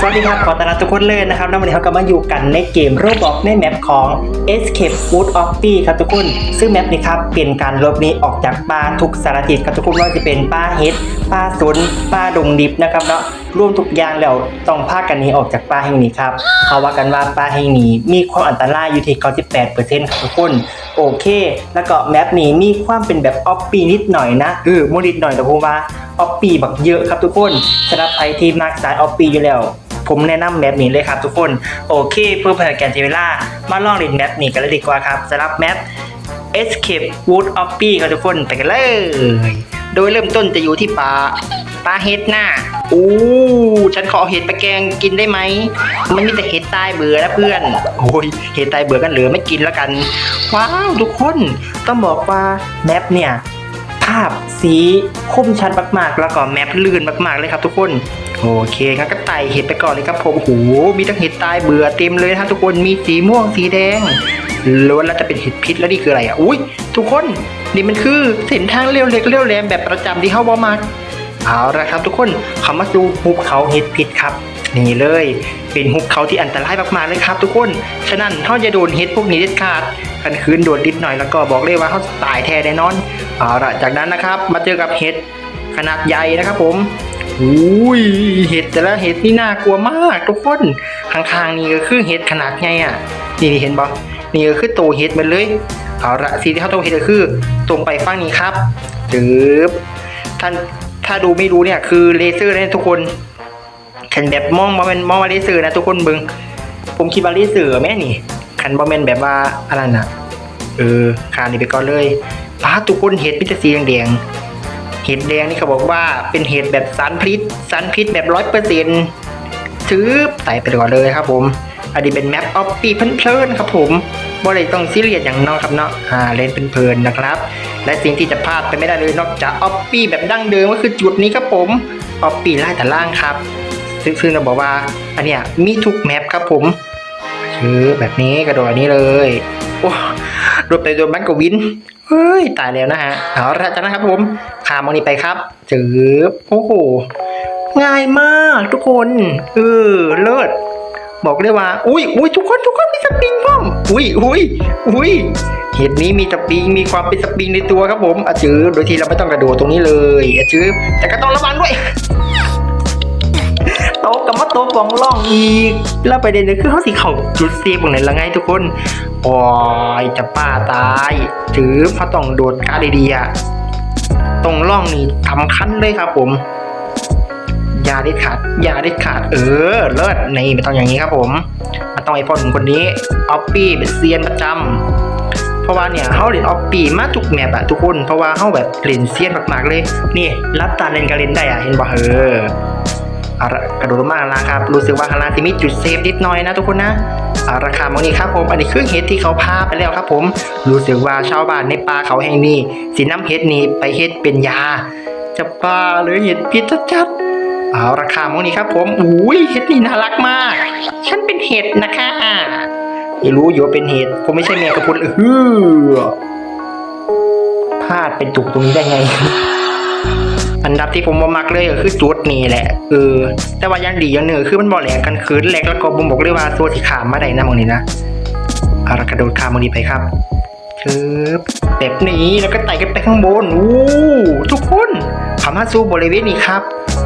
สวัสดีครับ ขอต้อนรับทุกคนเลยนะครับแล้ววันนี้เราก็มาอยู่กันในเกมโรบอกในแมปของ Escape Wood of p ครับทุกคน ซึ่งแมปนี้ครับเป็นการลบนี้ออกจากป่าทุกสารทิศครับทุกคนไม่ว่าจะเป็นป่าเฮดป่าสนป่าดงดิบนะครับเนาะรวมทุกอย่างแล้วต้องพากันนี้ออกจากป่าแห่งนี้ครับเขาว่ากันว่าป่าแห่งนี้มีความอันตรายอยู่ที่98%ครับทุกคนโอเค แล้วก็แมปนี้มีความเป็นแบบออฟปีนิดหน่อยนะเออโมนิดหน่อยแต่ผมว่าออฟปีแบักเยอะครับทุกคนสำหรับใครที่มากสายออฟปีอยู่แล้ว ผมแนะนำแมปนี้เลยครับทุกคน โอเคเพื่อเพื่อการใช้เวลามาลองเล่นแมปนี้กันเลยดีกว่าครับสำหรับแมป Escape Wood of p ครับทุกคนไปกันเลย โดยเริ่มต้นจะอยู่ที่ป่าป่าเห็ดหน้าอู้ฉันขอเอาเห็ดไปแกงกินได้ไหม มันมีแต่เห็ดตายเบื่อนะเพื่อน โอ้ย เห็ดตายเบื่อกันเหลือไม่กินแล้วกัน ว้าวทุกคน ต้องบอกว่าแมปเนี่ย ภาพสีคมชัดมากๆ แล้วก็แมปลื่นมากๆเลยครับทุกคน โอเคงั้นก็ไต่เห็ดไปก่อนเลยครับผมโอ้โหมีทั้งเห็ดตายเบื่อเต็มเลยนะครับทุกคนมีสีม่วงสีแดงล้วนแล้วจะเป็นเห็ดพิษแล้วนี่คืออะไรอะอุ้ยทุกคนนี่มันคือเส้นทางเลี้ยวเล็กเลี้ยวแหลมแบบประจำที่เขาบอมากเอาละครับทุกคนเขามาสู่ภูเขาเห็ดพิษครับ นี่เลย เป็นหุบเขาที่อันตรายมากๆเลยครับ ทุกคน ฉะนั้นเขาจะโดนเห็ดพวกนี้เด็ดขาดกันคืนโดนนิดหน่อยแล้วก็บอกเลยว่าเขาตายแท้แน่นอนเอาละจากนั้นนะครับมาเจอกับเห็ดขนาดใหญ่นะครับผมอุ้ยเห็ดแต่ละเห็ดนี่น่ากลัวมากทุกคนข้างๆนี่ก็คือเห็ดขนาดใหญ่อะนี่เห็นปะนี่ก็คือตัวเห็ดมันเลยเอาละสิ่งที่เขาต้องเห็ดก็คือ ตรงไปฝั่งนี้ครับจึบท่านถ้าดูไม่รู้เนี่ยคือเลเซอร์นะทุกคน ขันแบบมองบอมเมนมองว่าลเซอร์นะทุกคนเบึงผมคิดว่าลเซอร์แม่นี่ขันบอมเมนแบบว่าอะไรนะเออคานี่ไปก่อนเลยป้าทุกคนเห็ดมิตรสีแดงเห็ดแดงนี่เขาบอกว่าเป็นเห็ดแบบสารพิษสารพิษแบบร้อยเปอร์เซ็นต์ถือไต่ไปก่อนเลยครับผมอันนี้เป็นแมปออฟปีเพลินๆครับผมบ่เลยต้องซีเรียสอย่างน้องครับเนาะอ่าเล่นเป็นเพลินๆนะครับ และสิ่งที่จะพลาดไปไม่ได้เลยนอกจากออฟปีแบบดั้งเดิมก็คือจุดนี้ครับผมออฟปีไล่แต่ล่างครับ ซึ่งเราบอกว่า อันเนี้ยมีทุกแมปครับผมคือแบบนี้กระโดดนี้เลยโอ้โดดไปโดนมันกวินเฮ้ยตายแล้วนะฮะเอาละจากนั้นครับผมขามองนี้ไปครับจืบโอ้โหง่ายมากทุกคนเออเลิศบอกเลยว่า อุ้ยอุ้ยทุกคนทุกคนมีสปริงพ่อมอุ้ยอุ้ยอุ้ยเห็ดนี้มีสปริงมีความเป็นสปริงในตัวครับผมอาจือโดยที่เราไม่ต้องกระโดดตรงนี้เลยอาจือแต่ก็ต้องระวังด้วย ต๊ะกับมาโต๊ะฟองล่องอีก แล้วประเด็นก็คือเขาสิเขาจุดเซฟตรงไหนละไงทุกคนโอ้ยจะป้าตายถือพระต้องโดดกาดีๆอะตรงล่องนี่สำคัญเลยครับผมยาได้ขาดอย่าได้ขาด เออ เลิศนี่ไม่ต้องอย่างนี้ครับผม มันต้องไอพ่อหนุ่มคนนี้ออฟปี้เป็นเซียนประจำเพราะว่าเนี่ยเขาเล่นออฟปี้มาทุกแมปอะทุกคน เพราะว่าเขาแบบเล่นเซียนมากๆเลย นี่ รับตาเล่นก็เล่นได้อะเห็นบ่เออเอาละ กระโดดลงมาข้างล่างครับรู้สึกว่าข้างล่างจะมีจุดเซฟนิดหน่อยนะทุกคนนะราคามองนี้ครับผม อันนี้คือเห็ดที่เขาพาไปแล้วครับผม รู้สึกว่าชาวบ้านในป่าเขาแห่งนี้สีน้ำเห็ดนี้ไปเห็ดเป็นยา จะป่าหรือเห็ดพิษจัดเอาราคามองนี้ครับผม อุ้ยเห็ดนี่น่ารักมาก ฉันเป็นเห็ดนะคะไม่รู้อยู่ว่าเป็นเห็ดคงไม่ใช่แมวกระพุนเออพลาดเป็นตุกตรงนี้ได้ไง อันดับที่ผมบ่มักเลยก็คือจุดนี้แหละเออแต่ว่ายังดีอย่างหนึ่งคือมันบ่แหลกกันคืนแหลกแล้วก็ผมบอกเลยว่าตัวที่ขามมาได้นะมองนี้นะเอาละกระโดดขามมองนี้ไปครับชึบแบบนี้แล้วก็ไต่กันไปข้างบนอู้ทุกคนขามาสู่บริเวณนี้ครับ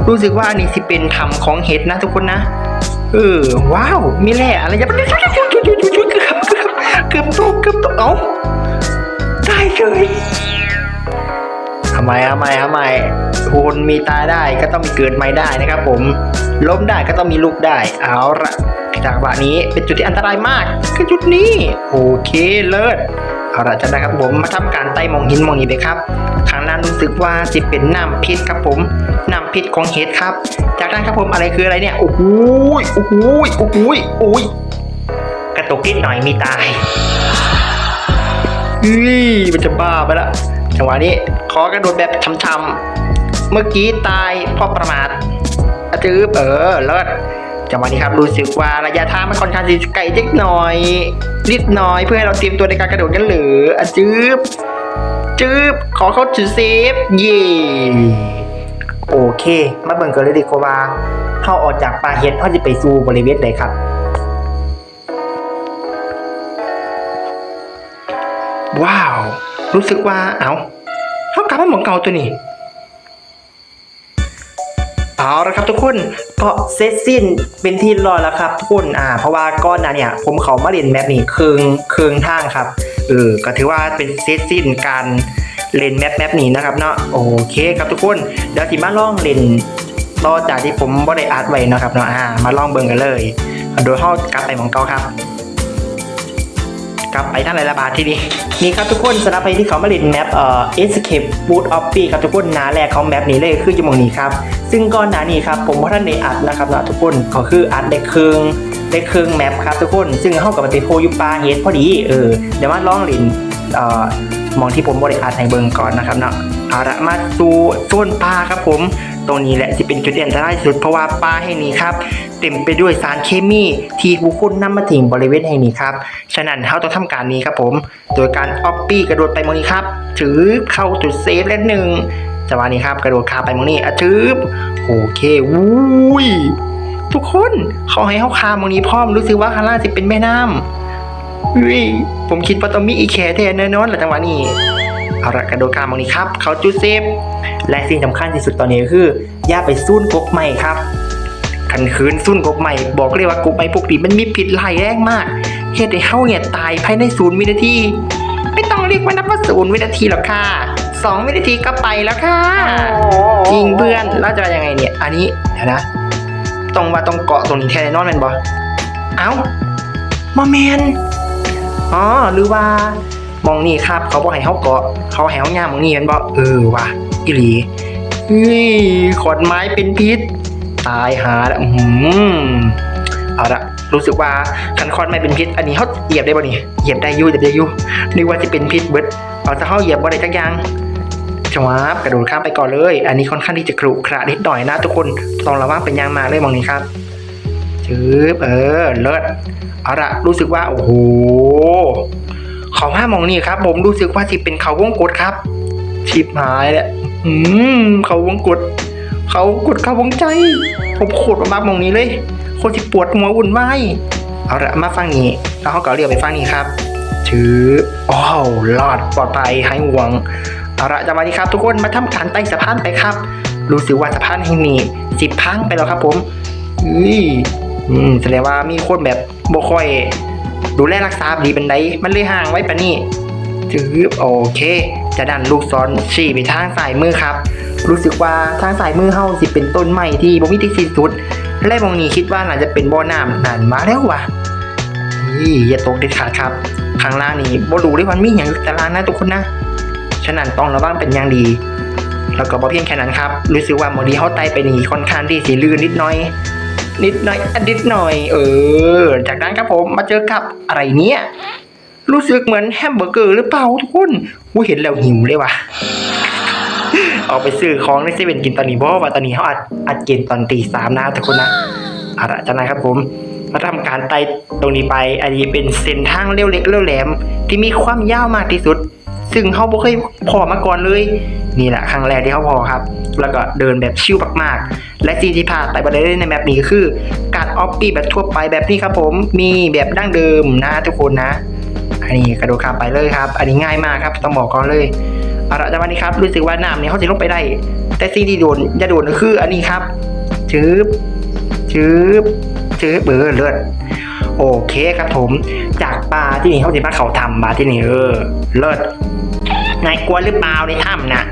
รู้สึกว่าอันนี้สิเป็นถ้ำของเห็ดนะทุกคนนะเออว้าวมีแร่อะไรอย่าไปจุดจุดจุดจุดจุดจุดเกือบเกือบเกือบตกเกือบตกเอ้าได้เลยทำไมทำไมทำไมคุณมีตายได้ก็ต้องมีเกิดใหม่ได้นะครับผมล้มได้ก็ต้องมีลุกได้ เอาละจากว่านี้เป็นจุดที่อันตรายมากคือจุดนี้โอเคเลิศเอาละจากนั้นครับผมมาทำการไต่มองหินมองนี้ไปครับข้างหน้ารู้สึกว่าจะเป็นน้ำพิษครับผมน้ำพิษของเห็ดครับ จากนั้นครับผมอะไรคืออะไรเนี่ยโอ้โหยโอ้โหยโอ้โหยโอ้ยกระตุกนิดหน่อยมีตายเฮ้ยมันจะบ้าไปละ จังหวะนี้ขอกระโดดแบบช้ำๆเมื่อกี้ตายเพราะประมาทอะจืบเออเลิศจังหวะนี้ครับรู้สึกว่าระยะทางมันค่อนข้างจะไกลนิดหน่อยนิดหน่อยเพื่อให้เราเตรียมตัวในการกระโดดกันหรืออจืบจืบขอเข้าจุดเซฟเย่โอเค มาเบิ่งกันเลยดีกว่าว่าเข้าออกจากป่าเห็ดเขาจะไปสู่บริเวณใดครับว้าว รู้สึกว่าเอาเขากลับมาหมองเก่าตัวนี้เอาละครับทุกคนก็เสร็จสิ้นเป็นที่รอแล้วครับทุกคนอ่า เพราะว่าก้อนนั้นเนี่ย ผมเขามาเรียนแมปนี้คืงคืงทางครับเออก็ถือว่าเป็นเสร็จสิ้นการเล่นแมปแมปนี้นะครับเนาะโอเคครับทุกคนเดี๋ยวที่มาลองเล่นต่อจากที่ผมบ่ได้อัดไว้นะครับเนาะอ่ามาลองเบิ่งกันเลยโดยเข้ากลับไปมองเก่าครับ กลับไปท่านไรละบาทที่นี่นี่ครับทุกคนสำหรับใครที่เขามาเล่นแมปเอ่อ Escape Boot of p ครับทุกคนหนาแรกของแมปนี้เลยคือจมองนี้ครับซึ่งก่อนหน้านี้ครับผมว่าท่านได้อัดนะครับนะทุกคนก็คืออัดได้ครึ่งได้ครึ่งแมปครับทุกคนซึ่งเข้ากับป็นโพยูปาเฮดพอดีเออเดี๋ยวมาลองเล่นเอ่อมองที่ผมบริอัดในเบิงก่อนนะครับเนาะเอาละมาสู่โซนปลาครับผมตรงนี้แหละที่เป็นจุดเด่นที่ได้สุดเพราะว่าปลาแห่งนี้ครับเต็มไปด้วยสารเคมีที่ผู้คนนำมาทิ้งบริเวณแห่งนี้ครับฉะนั้นเขาต้องทำการนี้ครับผม โดยการออปปี้กระโดดไปมองนี้ครับ ถือเข้าจุดเซฟเล่นหนึ่งจังหวะนี้ครับกระโดดคาไปมองนี้อะถือโอเควุ้ยทุกคนเขาให้เขาคามองนี้พร้อมรู้สึกว่าข้างล่างจะเป็นแม่น้ำอุ้ยผมคิดว่าต้องมีอีแคแทนแน่นอนแหละจังหวะนี้ เอาละกระโดดคามองนี้ครับ เขาจุดเซฟและสิ่งสำคัญที่สุดตอนนี้ก็คือ อย่าไปซุ่นกกใหม่ครับขันคืนซุ่นกบใหม่ บอกเลยว่ากบใหม่พวกนี้มันมีพิษร้ายแรงมากเหตุให้เฮาเนี่ยตายภายในศูนย์วินาทีไม่ต้องเรียกว่านับว่าศูนย์วินาทีหรอกค่ะสองวินาทีก็ไปแล้วค่ะจริงเพื่อนแล้วจะยังไงเนี่ย อันนี้เดี๋ยวนะตรงว่าตรงเกาะตรงนี้แทนแน่นอนแมนบอเอ้ามาแมนอ๋อหรือว่า มองนี่ครับ เขาบอกให้เขาเกาะ เขาให้เขาย่างมองนี่แมนบอกเออว่ะอีหลีเฮ้ยขอนไม้เป็นพิษ ตายหาแล้วอือเอาละรู้สึกว่าคันคอนไม่เป็นพิษ อันนี้เขาเหยียบได้บ่ะนี่เหยียบได้ยูเหยียบได้อยูนึกว่าจะเป็นพิษเบิดเอาจะเข้าเหยียบบ่ได้จักอย่างจวบกระโดดข้ามไปก่อนเลย อันนี้ค่อนข้างที่จะขรุขระนิดหน่อยนะทุกคนต้องระวังเป็นยางมากเลยมองนี้ครับชืบเออเลิศเอาละรู้สึกว่าโอ้โห เขาห้ามองนี่ครับ ผมรู้สึกว่าที่เป็นเขาวงกดครับชิบหายแล้วอืมเขาวงกด เขากดเขาวงใจ ผมโคตรมากมองนี้เลย โคตรที่ปวดหัววุ่นวายเอาละมาฟังนี้แล้วเขาก็เรียกไปฟังนี้ครับถืออ้าวรอดปลอดภัยหายห่วงเอาละจังหวะนี้ครับ ทุกคนมาทำการไต่สะพานไปครับ รู้สึกว่าสะพานแห่งนี้สิบพังไปแล้วครับ ผมอุ้ยอืมแสดงว่ามีคนแบบบ่ค่อย ดูแลรักษาดีเป็นไดมันเลยห่างไว้ปะนี่จืบโอเค จะดันลูกศรชี้ไปทางซ้ายมือครับ รู้สึกว่าทางซ้ายมือเฮาสิเป็นต้นไม้ที่บ่มีที่สิ้นสุด และมองนี้คิดว่าน่าจะเป็นบ่อน้ำนั่นมาแล้ววะนี่อย่าตกเด็ดขาดครับ ข้างล่างนี่บ่รู้เลยว่ามีอย่างอยู่แต่ล่างนะทุกคนนะ ฉะนั้นต้องระวังเป็นอย่างดี แล้วก็บ่เพียงแค่นั้นครับ รู้สึกว่าหมอดีเฮาไตไปนี่ค่อนข้างที่สิลื่นนิดหน่อย นิดหน่อยอะนิดหน่อย เออ จากนั้นครับผมมาเจอกับอะไรเนี่ย รู้สึกเหมือนแฮมเบอร์เกอร์หรือเปล่าทุกคนวูเห็นแล้วหิวเลยว่ะออกไปซื้อของในเซเว่นกินตอนนี้เพราะว่าตอนนี้เขาอัดอัดกินตอนตีสามนะทุกคนนะเอาละจากนั้นครับผมมาทำการไต่ตรงนี้ไป อันนี้เป็นเส้นทางเลี้ยวเล็กเลี้ยวแหลม ที่มีความยาวมากที่สุด ซึ่งเขาบ่เคยพอมาก่อนเลย นี่แหละครั้งแรกที่เขาพอครับ แล้วก็เดินแบบชิวมากๆ และซีที่พาไปบันไดในแมปนี้คือ การออฟปี้แบบทั่วไปแบบนี้ครับผมมีแบบดั้งเดิมนะทุกคนนะ อันนี้กระโดดข้ามไปเลยครับ อันนี้ง่ายมากครับต้องบอกก่อนเลยเอาละจังหวะนี้ครับรู้สึกว่าน้ำเนี่ยเขาจะลงไปได้ แต่สิ่งที่โดนอย่าโดนก็คืออันนี้ครับชืบชืบชืบเบอร์เลือดโอเคครับผมจากปลาที่นี่เขาจะมาเขาทำมาที่นี่เออเลิศนายกลัวหรือเปล่าในถ้ำน่ะ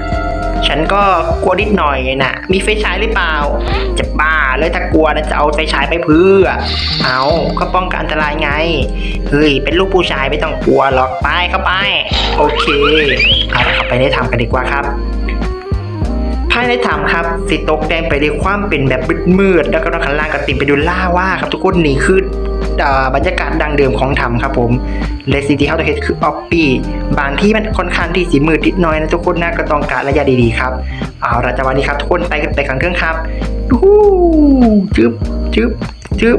ฉันก็กลัวนิดหน่อยน่ะมีไฟฉายหรือเปล่า จะบ้าเลยถ้ากลัวนะจะเอาไฟฉายไปเพื่อ เอาก็ป้องกันอันตรายไง เฮ้ย เป็นลูกผู้ชายไม่ต้องกลัวหรอกไปเข้าไป โอเคเอาละครับไปได้ทำกันดีกว่าครับภายในถ้ำครับสิตกแดงไปด้วยความเป็นแบบมืดๆแล้วก็ข้างล่างก็ติดไปด้วยล่าว่าครับทุกคนนี่คือเอ่อ บรรยากาศดังเดิมของถ้ำครับผมและสิ่งที่เขาต้องเห็นคือออปปี้บางที่มันค่อนข้างที่สีมืดนิดน้อยนะทุกคนนะก็ต้องการระยะดีๆครับเอาละจังหวะนี้ครับทุกคนไปกันไปขังเครื่องครับดูจึ๊บจึ๊บจึ๊บ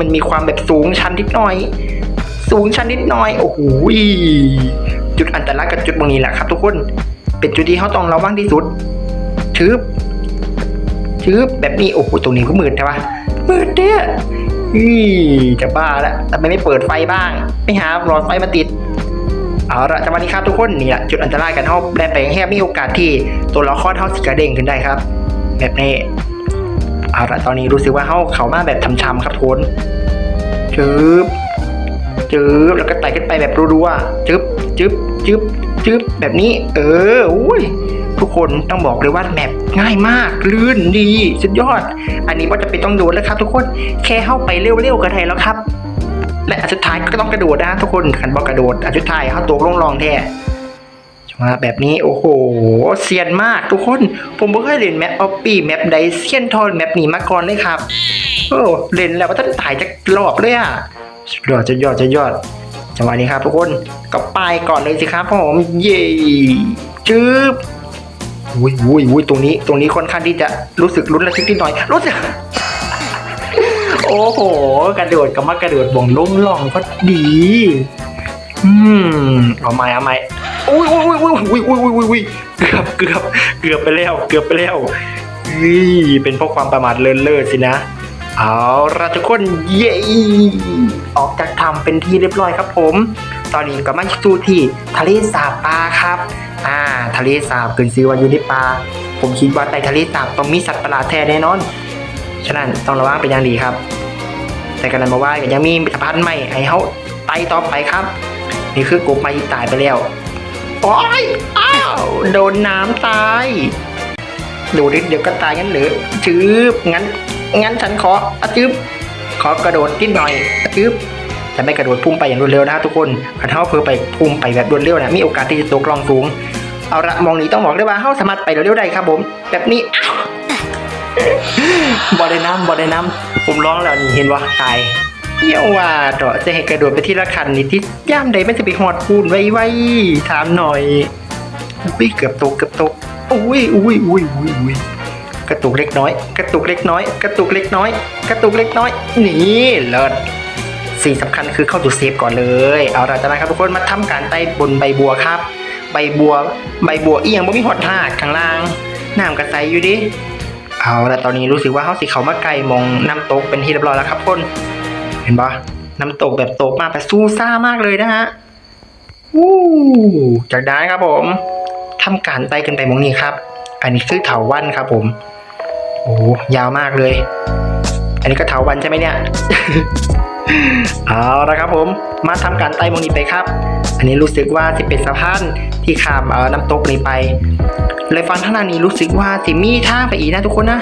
มันมีความแบบสูงชันนิดหน่อย สูงชันนิดหน่อย โอ้โหจุดอันตรายกับจุดตรงนี้แหละครับ ทุกคนเป็นจุดที่เขาต้องระวังที่สุดชึบชืบแบบนี้โอ้โหตรงนี้ก็มืดใช่ปะมืดเนี่ย อีจะบ้าแล้วทำไมไม่เปิดไฟบ้าง ไม่หาหลอดไฟมาติด เอาละจังหวะนี้ครับทุกคนนี่แหละจุดอันตรายกันเท่าแปลไปแค่มีโอกาสที่ตัวละครเท่าสิกระเด้งขึ้นได้ครับ แบบนี้เอาละตอนนี้รู้สึกว่าเขาเขามาแบบช้ำๆครับทุนจึ๊บจึ๊บแล้วก็ไต่ขึ้นไปแบบรัวๆจึ๊บจึ๊บจึ๊บจึ๊บแบบนี้ เอออุ้ย ทุกคนต้องบอกเลยว่าแมปง่ายมาก ลื่นดี สุดยอด อันนี้ว่าจะเป็นต้องโดนแล้วครับ ทุกคนแค่เข้าไปเร็วๆก็ได้แล้วครับ และอันสุดท้ายก็ต้องกระโดดนะทุกคนขันบอกกระโดดอันสุดท้ายเข้าตัวลงรองแท้มาแบบนี้โอ้โหเซียนมากทุกคน ผมไม่เคยเล่นแมปออปปี้แมปใดเซียนทอนแมปนี้มาก่อนเลยครับโอ้เล่นแล้วว่าต้องตายจากรอบเลยอะสุดยอดจะยอดจะยอดจังหวะนี้ครับทุกคนก็ไปก่อนเลยสิครับผมเย่จึ๊บ อุ้ยอุ้ยอุ้ยตรงนี้ ตรงนี้ค่อนข้างที่จะรู้สึกลุ้นระทึกนิดหน่อย รู้สึก โอ้โห กระโดดกับมากระโดดบ่งล้มล่องก็ดี อืม เอาใหม่เอาใหม่อุ้ยอุ้ยอุ้ยอุ้ยอุ้ยอุ้ยอุ้ยอุ้ยเกือบเกือบเกือบไปแล้ว เกือบไปแล้วนี่เป็นเพราะความประมาทเลินเล่อสินะ เอาละทุกคนเย้ออกจากถ้ำเป็นที่เรียบร้อยครับผม ตอนนี้ก็มาสู่ที่ทะเลสาบปลาครับ อ่าทะเลสาบขึ้นซื้อว่าอยู่ในปลาผมคิดว่าในทะเลสาบต้องมีสัตว์ประหลาดแท้แน่นอน ฉะนั้นต้องระวังเป็นอย่างดีครับ แต่กันนั้นมาว่าก็ยังมีสะพานใหม่ให้เขาไต่ต่อไปครับ นี่คือกบม้ที่ตายไปแล้วโอ้ยอ้าวโดนน้ำตายดูดิเดี๋ยวก็ตายงั้นหรือจืบงั้นงั้นฉันขออะจืบขอกระโดดนิดหน่อยอะจืบ แต่ไม่กระโดดพุ่งไปอย่างรวดเร็วนะทุกคนขันเท้าเพื่อไปพุ่งไปแบบรวดเร็วนะมีโอกาสที่จะตกลองสูง เอาละมองนี้ต้องบอกได้ว่าเขาสามารถไปเร็วๆได้ครับผม แบบนี้บอได้น้ำบอได้น้ำผมร้องแล้วนี่เห็นว่าตายเยี่ยว่าเถอะจะให้กระโดดไปที่ละคันนี่ที่ย่ามใดไม่จะไปหอดปูนไว้ไว้ถามหน่อยอุ้ยเกือบตกเกือบตกอุ้ยอุ้ยอุ้ยอุ้ยอุ้ยกระตุกเล็กน้อย กระตุกเล็กน้อย กระตุกเล็กน้อย กระตุกเล็กน้อย นี่เลิศ สิ่งสำคัญคือเข้าตัวเซฟก่อนเลย เอาล่ะจากนั้นครับทุกคนมาทำการไต่บนใบบัวครับ ใบบัว ใบบัวเอียงบ่มีหอดหากข้างล่างน้ำกระใสอยู่ดิเอาล่ะตอนนี้รู้สึกว่าเขาสิเขามาไกลมองน้ำตกเป็นที่เรียบร้อยแล้วครับคน เห็นปะน้ำตกแบบตกมาแบบซูซ่ามากเลยนะฮะวู้จากนั้นครับผมทำการไต่กันไปมองนี้ครับ อันนี้คือเถาวันครับผม โอ้ยาวมากเลย อันนี้ก็เถาวันใช่ไหมเนี่ย เอาละครับผม มาทำการไต่มงนี้ไปครับ อันนี้รู้สึกว่าจะเป็นสะพานที่ข้ามเอ่อน้ำตกนี้ไป เลยฟังท่านานี้รู้สึกว่าสิมีทางไปอีกนะทุกคนนะ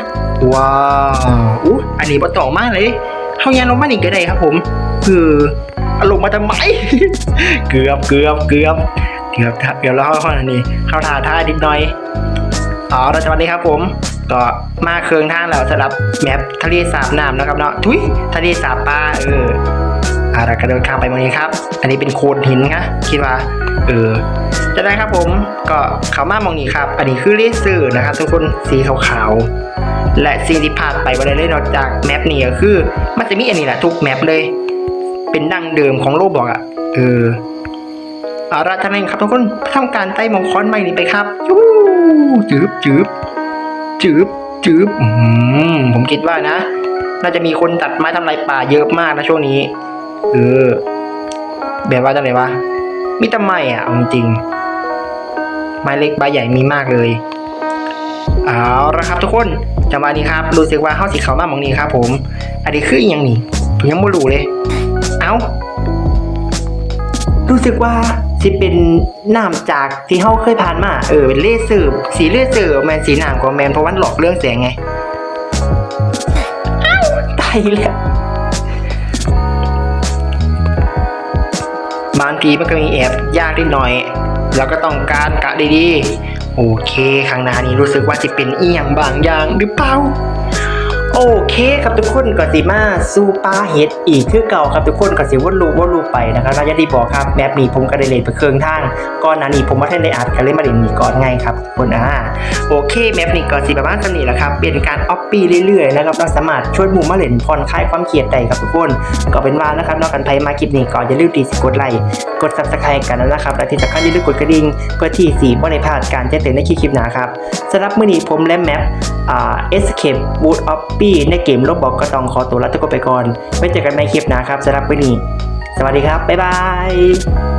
ว้าวอู้อันนี้บ่ต่อมากเลยเฮายังลงมาอีกก็ได้ครับ ผม คืออาลงมาทำไม เกือบเกือบเกือบเกือบเกือบแล้วเข้าอันนี้เข้าท่าท่านิดหน่อยอ๋อเราจะวันนี้ครับผม ก็มาเคืองทางแล้วสำหรับแมปทะเลสาบน้ำนะครับเนาะทุยทะเลสาบปลาเอออาเรากระโดดข้ามไปตรงนี้ครับ อันนี้เป็นโคนหินนะคิดว่าเออจะได้ครับผมก็เขามามองนี่ครับ อันนี้คือเลเซอร์นะครับ ทุกคนสีขาวๆและสิ่งที่ผ่านไปวันนี้นอกจากแมปนี้ก็คือ มันจะมีอันนี้แหละทุกแมปเลย เป็นดั้งเดิมของโลกบอกอะเออเอาละท่านเองครับทุกคนทำการไต่มองค้อนใหม่นี้ไปครับยูจืบจืบ จืบจืบผมคิดว่านะ น่าจะมีคนตัดไม้ทำลายป่าเยอะมากนะช่วงนี้ เออ แบบว่าจะไหนวะมีแต่ไมอะเอาจริงไม้เล็กใบใหญ่มีมากเลย เอาละครับทุกคนจังหวะนี้ครับรู้สึกว่าเข้าสีขาวมากมองนี้ครับ ผม อันนี้คืออหยังนี่ผมยังไม่รู้เลย เอารู้สึกว่า สิเป็นน้ำจากที่เขาเคยผ่านมา เออเป็นเลเซอร์สีเลเซอร์แมนสีน้ำของแมนเพราะว่าหลอกเรื่องแสงไงตายแล้วบางทีมันก็มีแอบยากนิดหน่อย แล้วก็ต้องการกะดีๆ โอเคข้งหน้านี้รู้สึกว่าจะเป็นเอียงบางอย่างหรือเปล่า โอเคครับทุกคนก็สิมาสู้ปาเห็ดอีกคือเก่าครับทุกคนก็สิวนลูวนลูไปนะครับแล้วอย่างที่บอกครับแมปนี้ผมก็ได้เล่นไปเครื่องทางก่อนหน้านี้ผมมาท่านได้อัดกันเล่นมาเล่นนี้ก่อนไงครับทุกคนอ่าโอเคแมปนี้ก็สิประมาณสนี้แหละครับเป็นการออปปี้เรื่อยๆนะครับเราสามารถช่วยหมู่มาเล่นผ่อนคลายความเครียดได้ครับทุกคนก็เป็นว่านะครับนอกกันไทยมาคลิปนี้ก็อย่าลืมตีสิกดไลค์กดซับสไครต์กันนะครับและที่สำคัญอย่าลืมกดกระดิ่งเพื่อที่สีบ่ได้พลาดการแจ้งเตือนในคลิปหน้าครับสำหรับมื้อนี้ผมและแมปอ่า Escape Wood of ี้ในเกมลบบอกก็ต้องขอตัวลาทุกคนไปก่อนไว้เจอกันในคลิปหน้าครับสำหรับวันนี้ สวัสดีครับ บ๊ายบาย